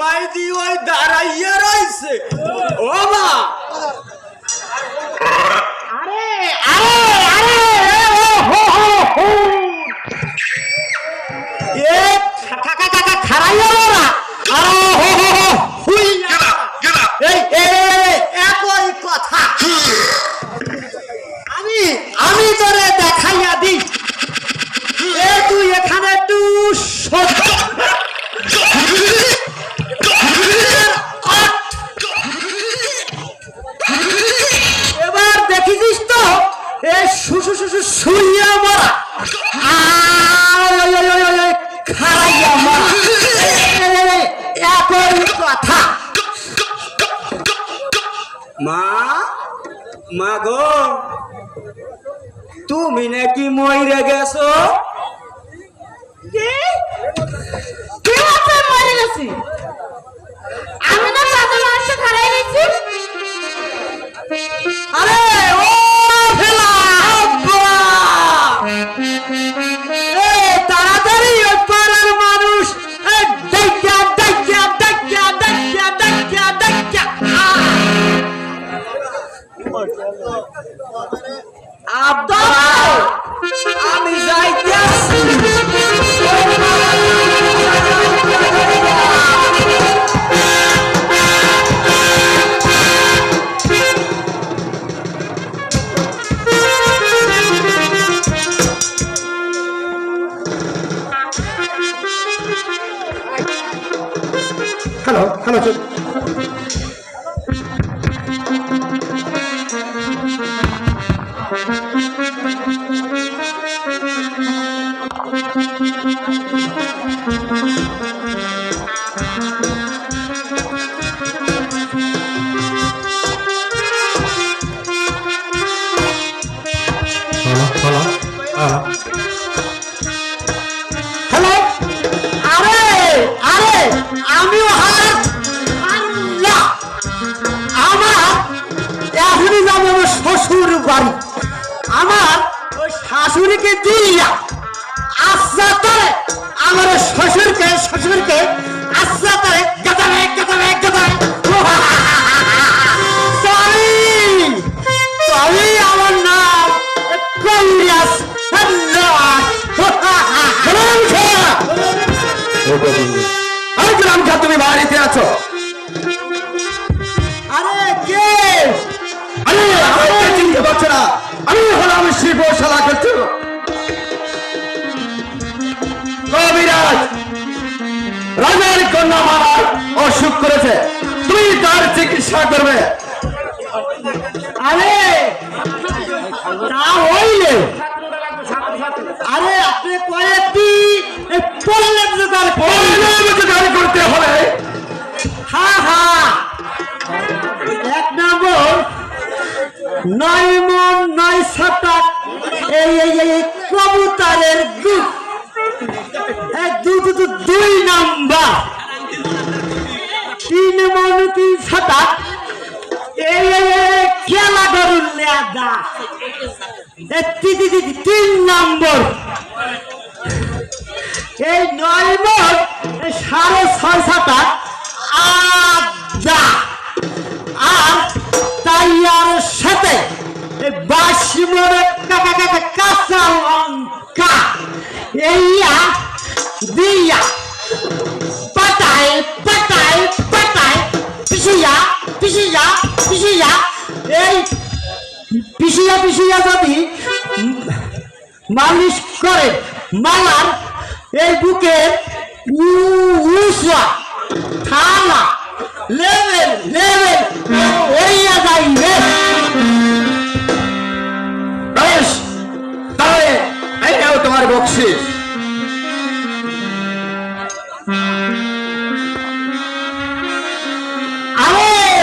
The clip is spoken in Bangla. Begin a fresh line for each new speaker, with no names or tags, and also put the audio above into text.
মাইদি ওই দাঁড়াইয়া রয়েছে ও মা! মা মা গো তুমি নাকি মইরে গেছো?
হ্যালো আমার শ্বশুরকে শ্বশুরকে তরে গাদাবে গাদাবে গাদাবে সরি আমার নাম কলিয়াস
আরে গ্রাম খা তুমি বাড়িতে আছো? রাজার কন্যা মারার অসুখ করেছে। তুমি তার চিকিৎসা করবে।
আরে তা হইলে। আরে আপনি কয়েকটি জোগাড়
জোগাড় করতে হবে।
হা হা। এক নম্বর নয় মন নয় শতক। এই দুধ। দুই নাম্বার। তিন মন তিন এই খেলা ধরুন লেদা তিন নম্বর। এই নয় মন সাড়ে ছয় শতক আদা আর তাইয়ার সাথে মনে কাকা কাকা কাঁচা লঙ্কা এইয়া দিয়া। পিসিয়া যদি মালিশ করে মালার এই বুকে উসা থালা লেভেল
তাহলে তোমার